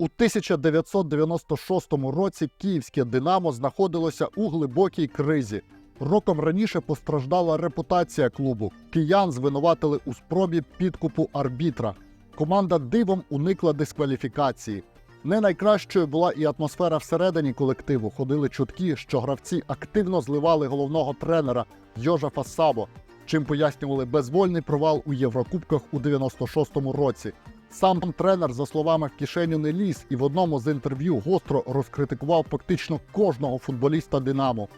У 1996 році київське Динамо знаходилося у глибокій кризі. Роком раніше постраждала репутація клубу. Киян звинуватили у спробі підкупу арбітра. Команда дивом уникла дискваліфікації. Не найкращою була і атмосфера всередині колективу. Ходили чутки, що гравці активно зливали головного тренера Йожефа Сабо, чим пояснювали безвольний провал у Єврокубках у 96-му році. Сам тренер, за словами в кишеню не ліз, і в одному з інтерв'ю гостро розкритикував фактично кожного футболіста Динамо.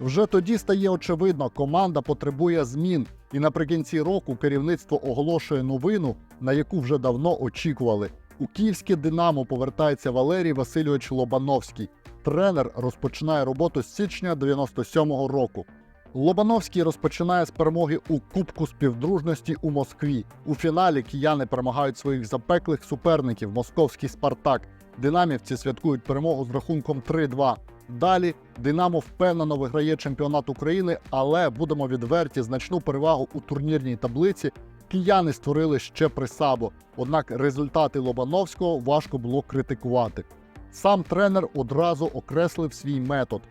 Вже тоді стає очевидно, команда потребує змін, і наприкінці року керівництво оголошує новину, на яку вже давно очікували. У київське Динамо повертається Валерій Васильович Лобановський. Тренер розпочинає роботу з січня 97-го року. Лобановський розпочинає з перемоги у Кубку співдружності у Москві. У фіналі кияни перемагають своїх запеклих суперників московський Спартак. Динамівці святкують перемогу з рахунком 3-2. Далі Динамо впевнено виграє чемпіонат України, але будемо відверті, значну перевагу у турнірній таблиці кияни створили ще при Сабо. Однак результати Лобановського важко було критикувати. Сам тренер одразу окреслив свій метод.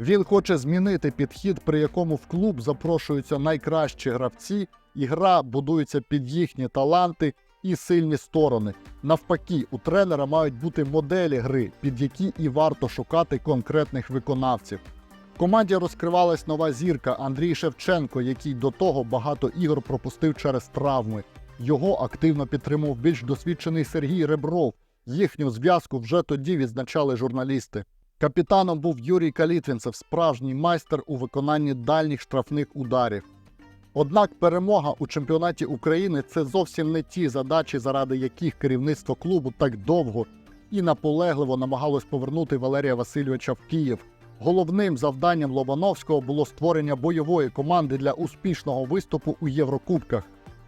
Він хоче змінити підхід, при якому в клуб запрошуються найкращі гравці, і гра будується під їхні таланти і сильні сторони. Навпаки, у тренера мають бути моделі гри, під які і варто шукати конкретних виконавців. В команді розкривалась нова зірка Андрій Шевченко, який до того багато ігор пропустив через травми. Його активно підтримував більш досвідчений Сергій Ребров. Їхню зв'язку вже тоді відзначали журналісти. Капітаном був Юрій Калітвінцев, справжній майстер у виконанні дальніх штрафних ударів. Однак перемога у чемпіонаті України це зовсім не ті задачі, заради яких керівництво клубу так довго і наполегливо намагалось повернути Валерія Васильовича в Київ. Головним завданням Лобановського було створення бойової команди для успішного виступу у Єврокубках.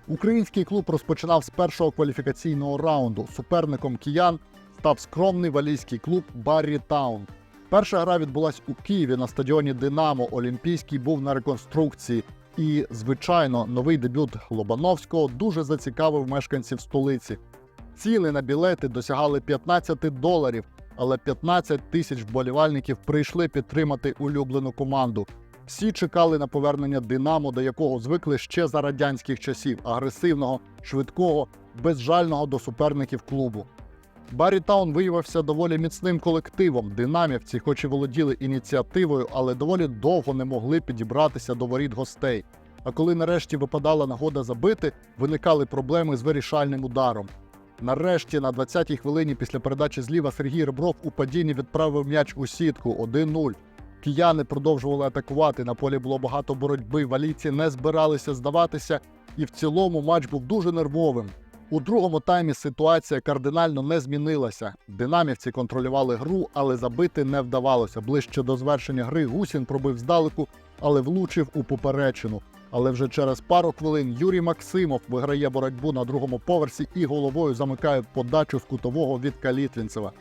Український клуб розпочинав з першого кваліфікаційного раунду. Суперником киян став скромний валійський клуб Баррі Таун. Перша гра відбулась у Києві на стадіоні Динамо. Олімпійський був на реконструкції. І, звичайно, новий дебют Лобановського дуже зацікавив мешканців столиці. Ціни на білети досягали 15 доларів, але 15 тисяч вболівальників прийшли підтримати улюблену команду. Всі чекали на повернення Динамо, до якого звикли ще за радянських часів агресивного, швидкого, безжального до суперників клубу. Баррі Таун виявився доволі міцним колективом. Динамівці, хоч і володіли ініціативою, але доволі довго не могли підібратися до воріт гостей. А коли нарешті випадала нагода забити, виникали проблеми з вирішальним ударом. Нарешті, на 20-й хвилині після передачі зліва Сергій Ребров у падінні відправив м'яч у сітку 1-0. Кияни продовжували атакувати. На полі було багато боротьби. Валійці не збиралися здаватися, і в цілому матч був дуже нервовим. У другому таймі ситуація кардинально не змінилася. Динамівці контролювали гру, але забити не вдавалося. Ближче до завершення гри Гусін пробив здалеку, але влучив у поперечину. Але вже через пару хвилин Юрій Максимов виграє боротьбу на другому поверсі і головою замикає подачу з кутового від Калітвінцева.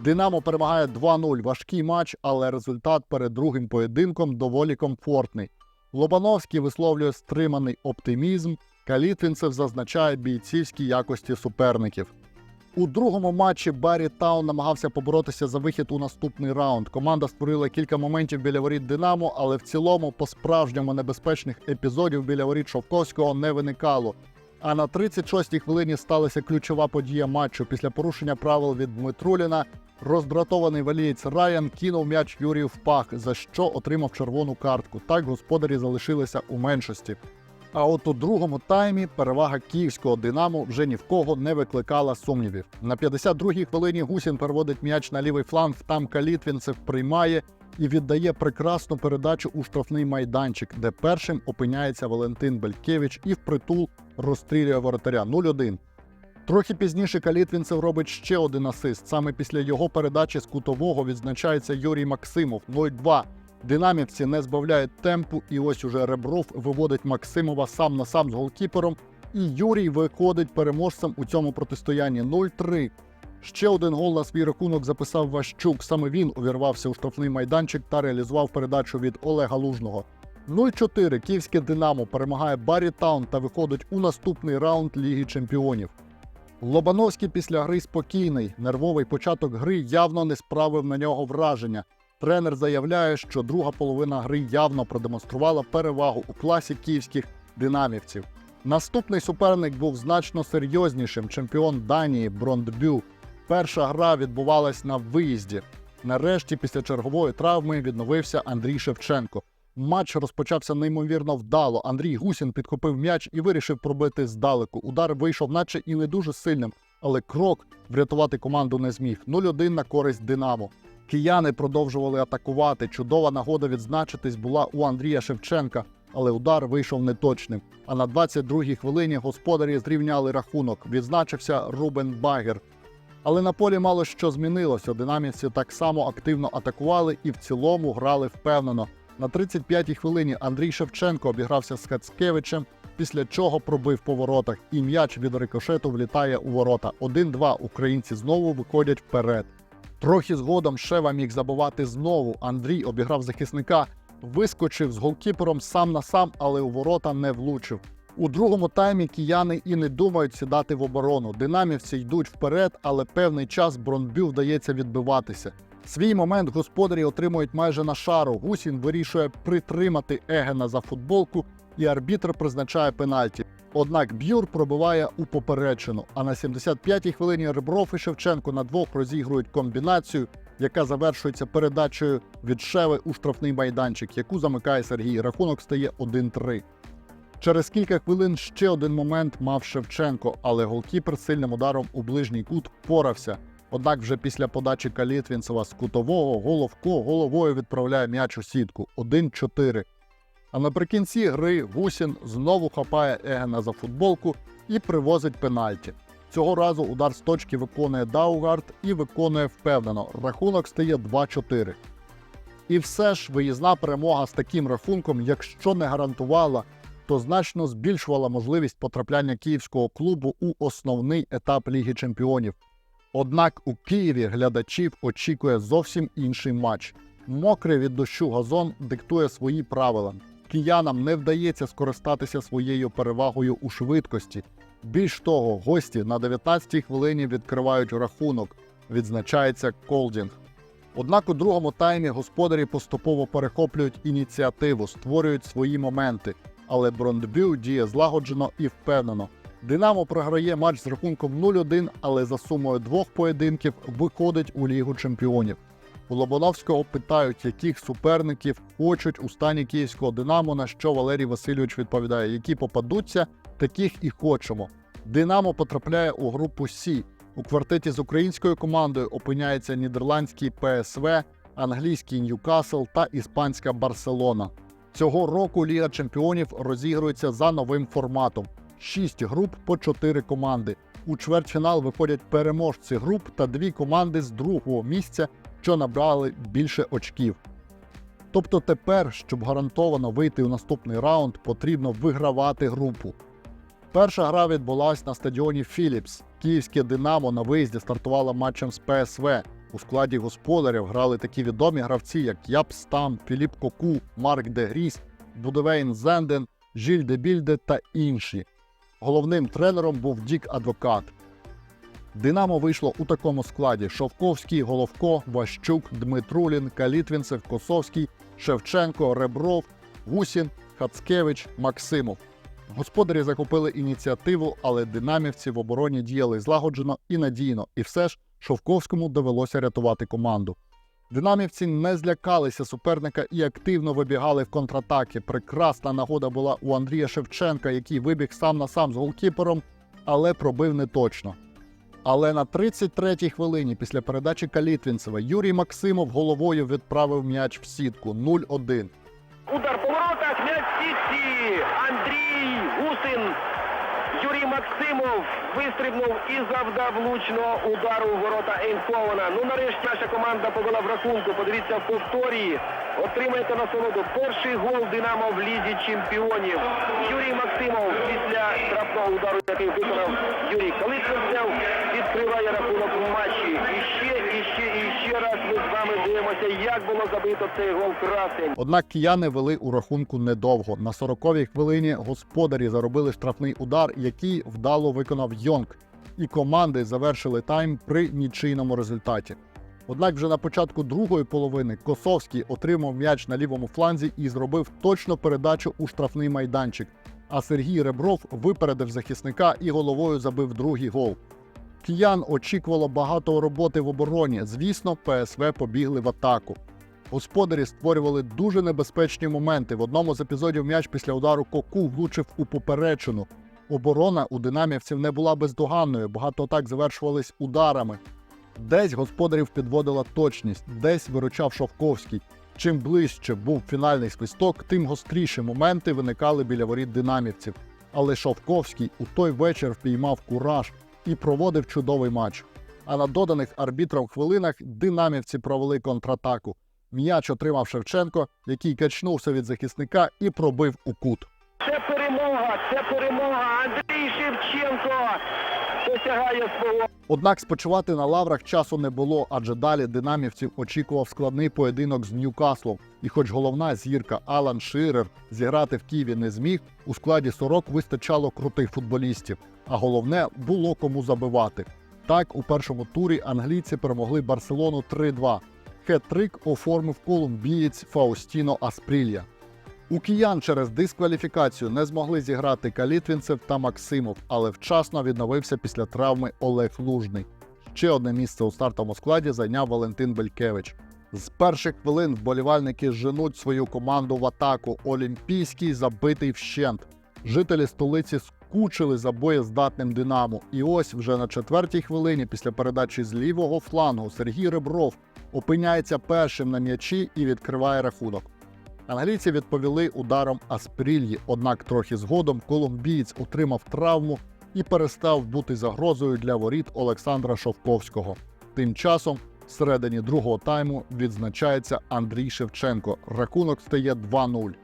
Динамо перемагає 2-0. Важкий матч, але результат перед другим поєдинком доволі комфортний. Лобановський висловлює стриманий оптимізм. Калітвінцев зазначає бійцівські якості суперників. У другому матчі Баррі Таун намагався поборотися за вихід у наступний раунд. Команда створила кілька моментів біля воріт Динамо, але в цілому по справжньому небезпечних епізодів біля воріт Шовковського не виникало. А на 36-й хвилині сталася ключова подія матчу. Після порушення правил від Дмитруліна роздратований валієць Райан кинув м'яч Юрію в пах, за що отримав червону картку. Так господарі залишилися у меншості. А от у другому таймі перевага київського Динамо вже ні в кого не викликала сумнівів. На 52-й хвилині Гусін переводить м'яч на лівий фланг, там Калітвінцев приймає і віддає прекрасну передачу у штрафний майданчик, де першим опиняється Валентин Белькевич і впритул розстрілює воротаря 0-1. Трохи пізніше Калітвінцев робить ще один асист. Саме після його передачі з кутового відзначається Юрій Максимов 0-2. Динамівці не збавляють темпу, і ось уже Ребров виводить Максимова сам на сам з голкіпером. І Юрій виходить переможцем у цьому протистоянні 0-3. Ще один гол на свій рахунок записав Ващук. Саме він увірвався у штрафний майданчик та реалізував передачу від Олега Лужного. 0-4 київське Динамо перемагає Баррі Таун та виходить у наступний раунд Ліги Чемпіонів. Лобановський після гри спокійний. Нервовий початок гри явно не справив на нього враження. Тренер заявляє, що друга половина гри явно продемонструвала перевагу у класі київських динамівців. Наступний суперник був значно серйознішим чемпіон Данії Брондбю. Перша гра відбувалась на виїзді. Нарешті, після чергової травми, відновився Андрій Шевченко. Матч розпочався неймовірно вдало. Андрій Гусін підхопив м'яч і вирішив пробити здалеку. Удар вийшов, наче і не дуже сильним, але крок врятувати команду не зміг. 0-1 на користь Динамо. Кияни продовжували атакувати. Чудова нагода відзначитись була у Андрія Шевченка, але удар вийшов неточним. А на 22-й хвилині господарі зрівняли рахунок. Відзначився Рубен Багер. Але на полі мало що змінилося. Динамівці так само активно атакували і в цілому грали впевнено. На 35-й хвилині Андрій Шевченко обігрався з Хацкевичем, після чого пробив по воротах, і м'яч від рикошету влітає у ворота. 1-2 українці знову виходять вперед. Трохи згодом Шева міг забувати знову. Андрій обіграв захисника, вискочив з голкіпером сам на сам, але у ворота не влучив. У другому таймі кияни і не думають сідати в оборону. Динамівці йдуть вперед, але певний час Бронбю вдається відбиватися. Свій момент господарі отримують майже на шару. Гусін вирішує притримати Егена за футболку, і арбітр призначає пенальті. Однак Б'юр пробиває у поперечину. А на 75-й хвилині Ребров і Шевченко на двох розігрують комбінацію, яка завершується передачею від Шеви у штрафний майданчик, яку замикає Сергій. Рахунок стає 1-3. Через кілька хвилин ще один момент мав Шевченко, але голкіпер сильним ударом у ближній кут впорався. Однак вже після подачі Калітвінцева з кутового Головко головою відправляє м'яч у сітку 1-4. А наприкінці гри Гусін знову хапає Егена за футболку і привозить пенальті. Цього разу удар з точки виконує Даугард і виконує впевнено. Рахунок стає 2-4. І все ж виїзна перемога з таким рахунком, якщо не гарантувала, то значно збільшувала можливість потрапляння київського клубу у основний етап Ліги Чемпіонів. Однак у Києві глядачів очікує зовсім інший матч. Мокрий від дощу газон диктує свої правила. Киянам не вдається скористатися своєю перевагою у швидкості. Більш того, гості на 19-й хвилині відкривають рахунок. Відзначається колдінг. Однак у другому таймі господарі поступово перехоплюють ініціативу, створюють свої моменти. Але Брондбю діє злагоджено і впевнено. Динамо програє матч з рахунком 0-1, але за сумою двох поєдинків виходить у Лігу чемпіонів. У Лобановського питають, яких суперників хочуть у стані київського Динамо, на що Валерій Васильович відповідає, які попадуться, таких і хочемо. Динамо потрапляє у групу Сі. У квартеті з українською командою опиняється нідерландський ПСВ, англійський Ньюкасл та іспанська Барселона. Цього року Ліга Чемпіонів розігрується за новим форматом: шість груп по чотири команди. У чвертьфінал виходять переможці груп та дві команди з другого місця, що набрали більше очків. Тобто тепер, щоб гарантовано вийти у наступний раунд, потрібно вигравати групу. Перша гра відбулась на стадіоні Філіпс. Київське Динамо на виїзді стартувало матчем з ПСВ. У складі господарів грали такі відомі гравці, як Яп Стам, Філіп Коку, Марк Дегріс, Будовейн Зенден, Жіль Дебільде та інші. Головним тренером був Дік Адвокат. Динамо вийшло у такому складі: Шовковський, Головко, Ващук, Дмитрулін, Калітвінцев, Косовський, Шевченко, Ребров, Гусін, Хацкевич, Максимов. Господарі захопили ініціативу, але динамівці в обороні діяли злагоджено і надійно, і все ж Шовковському довелося рятувати команду. Динамівці не злякалися суперника і активно вибігали в контратаки. Прекрасна нагода була у Андрія Шевченка, який вибіг сам на сам з голкіпером, але пробив неточно. Але на 33-й хвилині після передачі Калітвінцева Юрій Максимов головою відправив м'яч в сітку 0-1. Удар по воротах, м'яч сітці. Андрій Гусин. Юрій Максимов вистрибнув і завдав влучного удару у ворота Ейнховена. Ну нарешті наша команда повела в рахунку. Подивіться в повторі. Отримайте насолоду. Перший гол Динамо в лізі чемпіонів. Юрій Максимов після штрафного удару, який виконав Юрій Калитвинцев, відкриває рахунок у матчі. І ще, і ще, і ще раз ми з вами дивимося, як було забито цей гол красень. Однак кияни вели у рахунку недовго. На 40-й хвилині господарі заробили штрафний удар, який вдало виконав Йонг. і команди завершили тайм при нічийному результаті. Однак вже на початку другої половини Косовський отримав м'яч на лівому фланзі і зробив точно передачу у штрафний майданчик. А Сергій Ребров випередив захисника і головою забив другий гол. Киян очікувало багато роботи в обороні. Звісно, ПСВ побігли в атаку. Господарі створювали дуже небезпечні моменти. В одному з епізодів м'яч після удару Коку влучив у поперечину. Оборона у динамівців не була бездоганною, багато атак завершувались ударами. Десь господарів підводила точність, десь виручав Шовковський. Чим ближче був фінальний свисток, тим гостріші моменти виникали біля воріт динамівців. Але Шовковський у той вечір впіймав кураж і проводив чудовий матч. А на доданих арбітром хвилинах динамівці провели контратаку. М'яч отримав Шевченко, який качнувся від захисника і пробив у кут. Це перемога, це перемога. Андрій Шевченко досягає свого. Однак спочивати на лаврах часу не було, адже далі динамівців очікував складний поєдинок з Ньюкаслом. І хоч головна зірка Алан Ширер зіграти в Києві не зміг, у складі сорок вистачало крутих футболістів. А головне було кому забивати. Так, у першому турі англійці перемогли Барселону 3-2. Хет-трик оформив колумбієць Фаустіно Аспрілля. У киян через дискваліфікацію не змогли зіграти Калітвінцев та Максимов, але вчасно відновився після травми Олег Лужний. Ще одне місце у стартовому складі зайняв Валентин Белькевич. З перших хвилин вболівальники женуть свою команду в атаку. Олімпійський забитий вщент. Жителі столиці скучили за боєздатним Динамо. І ось вже на четвертій хвилині після передачі з лівого флангу Сергій Ребров опиняється першим на м'ячі і відкриває рахунок. Англійці відповіли ударом Аспрільї, однак трохи згодом колумбієць отримав травму і перестав бути загрозою для воріт Олександра Шовковського. Тим часом, всередині другого тайму, відзначається Андрій Шевченко. Рахунок стає 2-0.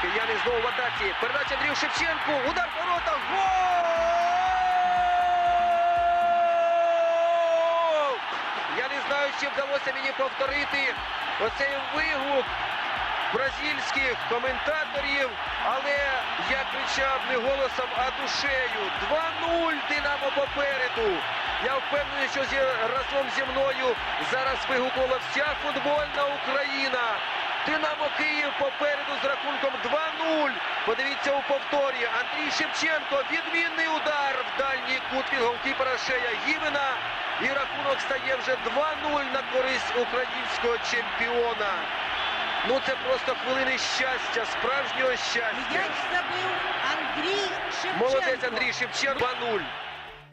Кияни знову в атаці. Передача Андрію Шевченку. Удар по воротах. Гол! Я не знаю, чи вдалося мені повторити оцей вигук бразильських коментаторів, але я кричав не голосом, а душею. 2-0 Динамо попереду. Я впевнений, що зі, разом зі мною зараз вигукувала вся футбольна Україна. Динамо Київ попереду з рахунком 2-0. Подивіться у повторі. Андрій Шевченко. Відмінний удар в дальній кут від голкіпера Шея Гівена. І рахунок стає вже 2-0 на користь українського чемпіона. Ну це просто хвилини щастя, справжнього щастя. М'яч забив Андрій Шевченко. Молодець Андрій Шевченко 2-0.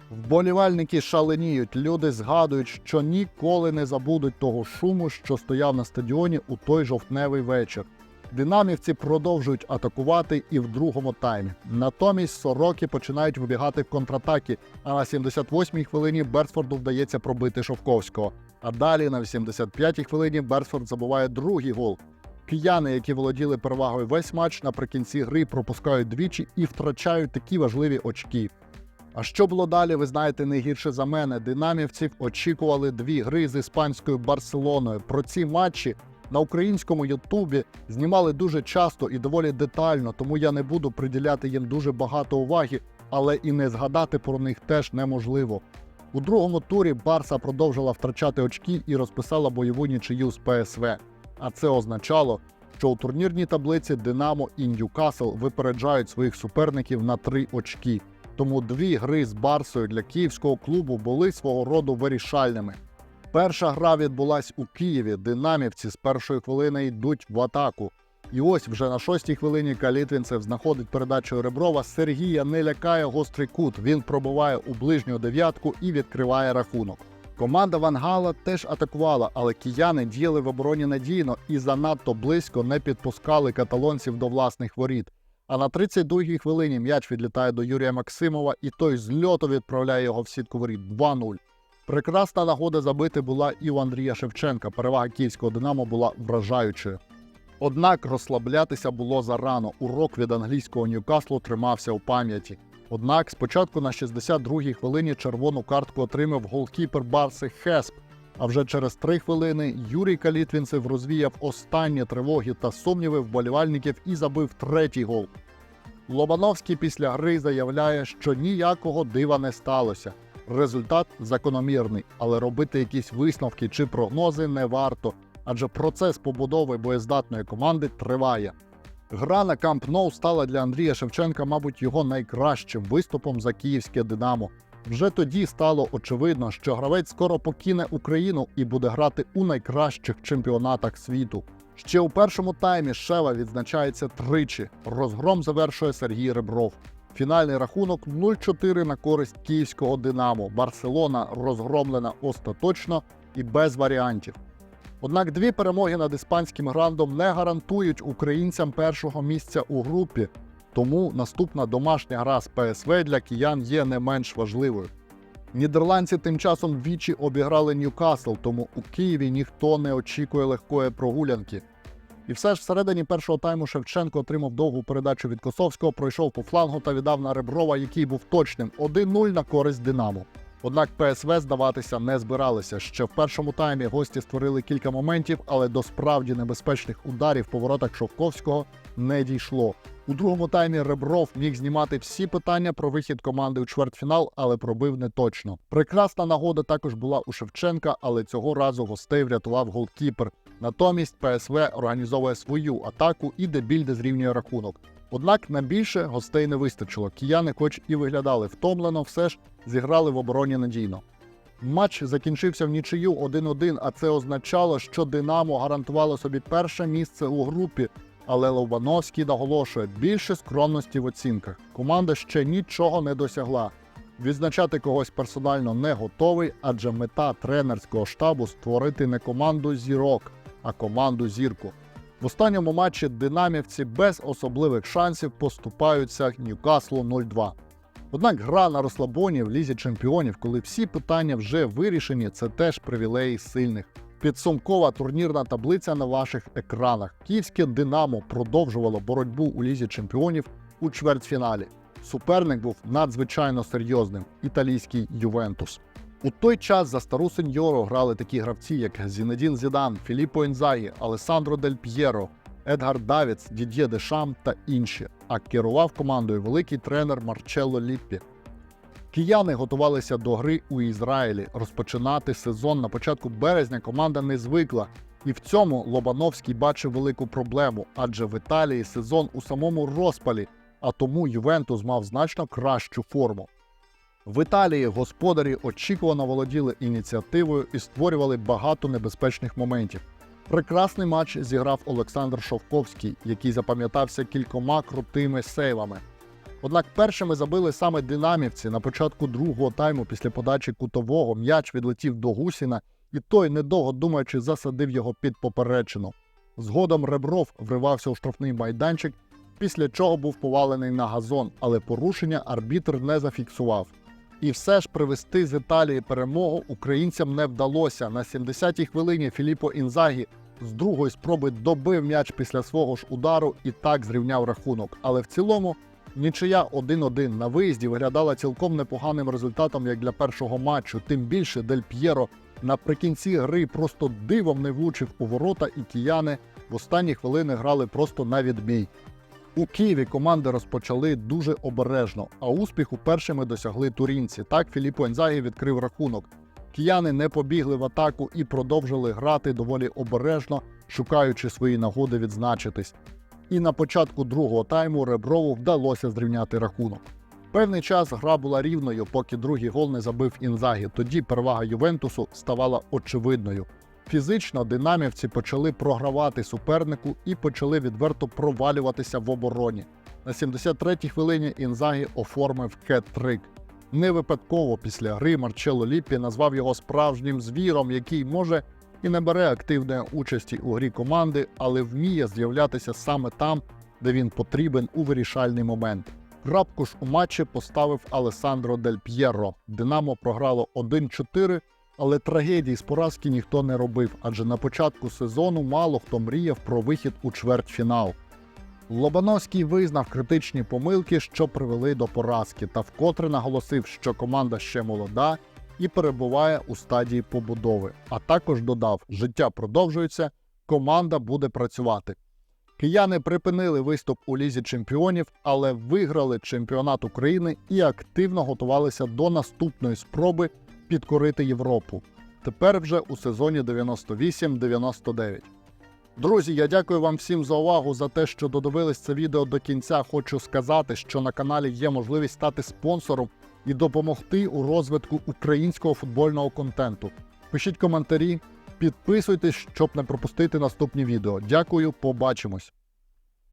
Вболівальники шаленіють. Люди згадують, що ніколи не забудуть того шуму, що стояв на стадіоні у той жовтневий вечір. Динамівці продовжують атакувати і в другому таймі. Натомість сороки починають вибігати в контратаки. А на 78-й хвилині Берсфорду вдається пробити Шовковського. А далі на 85-й хвилині Берсфорд забуває другий гол. Кияни, які володіли перевагою весь матч, наприкінці гри пропускають двічі і втрачають такі важливі очки. А що було далі, ви знаєте не гірше за мене. Динамівців очікували дві гри з іспанською Барселоною. Про ці матчі на українському Ютубі знімали дуже часто і доволі детально, тому я не буду приділяти їм дуже багато уваги, але і не згадати про них теж неможливо. У другому турі Барса продовжила втрачати очки і розписала бойову нічию з ПСВ. А це означало, що у турнірній таблиці Динамо і Ньюкасл випереджають своїх суперників на три очки. Тому дві гри з Барсою для київського клубу були свого роду вирішальними. Перша гра відбулась у Києві. Динамівці з першої хвилини йдуть в атаку. І ось вже на шостій хвилині Калітвінцев знаходить передачу Реброва. Сергія не лякає гострий кут. Він пробиває у ближню дев'ятку і відкриває рахунок. Команда Вангала теж атакувала, але кияни діяли в обороні надійно і занадто близько не підпускали каталонців до власних воріт. А на 32-й хвилині м'яч відлітає до Юрія Максимова, і той з льоту відправляє його в сітку воріт 2-0. Прекрасна нагода забити була і у Андрія Шевченка. Перевага київського Динамо була вражаючою. Однак розслаблятися було зарано. Урок від англійського Ньюкаслу тримався у пам'яті. Однак спочатку на 62-й хвилині червону картку отримав голкіпер Барси Хесп. А вже через три хвилини Юрій Калітвінцев розвіяв останні тривоги та сумніви вболівальників і забив третій гол. Лобановський після гри заявляє, що ніякого дива не сталося. Результат закономірний, але робити якісь висновки чи прогнози не варто, адже процес побудови боєздатної команди триває. Гра на Камп Ноу стала для Андрія Шевченка, мабуть, його найкращим виступом за київське Динамо. Вже тоді стало очевидно, що гравець скоро покине Україну і буде грати у найкращих чемпіонатах світу. Ще у першому таймі Шева відзначається тричі. Розгром завершує Сергій Ребров. Фінальний рахунок 0-4 на користь київського Динамо. Барселона розгромлена остаточно і без варіантів. Однак дві перемоги над іспанським грандом не гарантують українцям першого місця у групі, тому наступна домашня гра з ПСВ для киян є не менш важливою. Нідерландці тим часом двічі обіграли Ньюкасл, тому у Києві ніхто не очікує легкої прогулянки. І все ж всередині першого тайму Шевченко отримав довгу передачу від Косовського, пройшов по флангу та віддав на Реброва, який був точним 1-0 на користь Динамо. Однак ПСВ здаватися не збиралися. Ще в першому таймі гості створили кілька моментів, але до справді небезпечних ударів по воротах Шовковського не дійшло. У другому таймі Ребров міг знімати всі питання про вихід команди у чвертьфінал, але пробив не точно. Прекрасна нагода також була у Шевченка, але цього разу гостей врятував голкіпер. Натомість ПСВ організовує свою атаку і дебільде зрівнює рахунок. Однак на більше гостей не вистачило. Кияни, хоч і виглядали втомлено, все ж зіграли в обороні надійно. Матч закінчився в нічию 1-1, а це означало, що Динамо гарантувало собі перше місце у групі. Але Лобановський наголошує більше скромності в оцінках. Команда ще нічого не досягла. Відзначати когось персонально не готовий, адже мета тренерського штабу створити не команду зірок, а команду зірку. В останньому матчі динамівці без особливих шансів поступаються Ньюкаслу 0-2. Однак гра на розслабоні в лізі чемпіонів, коли всі питання вже вирішені, це теж привілеї сильних. Підсумкова турнірна таблиця на ваших екранах. Київське Динамо продовжувало боротьбу у лізі чемпіонів у чвертьфіналі. Суперник був надзвичайно серйозним італійський Ювентус. У той час за стару сеньору грали такі гравці, як Зінедін Зідан, Філіппо Інзагі, Алесандро Дель П'єро, Едгар Давіц, Дід'є Дешам та інші. А керував командою великий тренер Марчелло Ліппі. Кияни готувалися до гри у Ізраїлі. Розпочинати сезон на початку березня команда не звикла. І в цьому Лобановський бачив велику проблему, адже в Італії сезон у самому розпалі, а тому Ювентус мав значно кращу форму. В Італії господарі очікувано володіли ініціативою і створювали багато небезпечних моментів. Прекрасний матч зіграв Олександр Шовковський, який запам'ятався кількома крутими сейвами. Однак першими забили саме динамівці на початку другого тайму після подачі кутового м'яч відлетів до Гусіна, і той, недовго думаючи, засадив його під поперечину. Згодом Ребров вривався у штрафний майданчик, після чого був повалений на газон, але порушення арбітр не зафіксував. І все ж привести з Італії перемогу українцям не вдалося. На 70-й хвилині Філіппо Інзагі з другої спроби добив м'яч після свого ж удару і так зрівняв рахунок. Але в цілому нічия 1-1 на виїзді виглядала цілком непоганим результатом як для першого матчу. Тим більше Дель П'єро наприкінці гри просто дивом не влучив у ворота, і кияни в останні хвилини грали просто на відмій. У Києві команди розпочали дуже обережно, а успіху першими досягли турінці. Так Філіппо Інзагі відкрив рахунок. Кияни не побігли в атаку і продовжили грати доволі обережно, шукаючи свої нагоди відзначитись. І на початку другого тайму Реброву вдалося зрівняти рахунок. Певний час гра була рівною, поки другий гол не забив Інзагі. Тоді перевага Ювентусу ставала очевидною. Фізично динамівці почали програвати супернику і почали відверто провалюватися в обороні. На 73-й хвилині Інзагі оформив кет-трик. Не випадково після гри Марчелло Ліппі назвав його справжнім звіром, який може і не бере активної участі у грі команди, але вміє з'являтися саме там, де він потрібен у вирішальний момент. Крапку ж у матчі поставив Алесандро Дель П'єро. Динамо програло 1-4, але трагедії з поразки ніхто не робив, адже на початку сезону мало хто мріяв про вихід у чвертьфінал. Лобановський визнав критичні помилки, що привели до поразки, та вкотре наголосив, що команда ще молода і перебуває у стадії побудови. А також додав, життя продовжується, команда буде працювати. Кияни припинили виступ у лізі чемпіонів, але виграли чемпіонат України і активно готувалися до наступної спроби підкорити Європу. Тепер вже у сезоні 98-99. Друзі, я дякую вам всім за увагу за те, що додивились це відео до кінця. Хочу сказати, що на каналі є можливість стати спонсором і допомогти у розвитку українського футбольного контенту. Пишіть коментарі, підписуйтесь, щоб не пропустити наступні відео. Дякую, побачимось.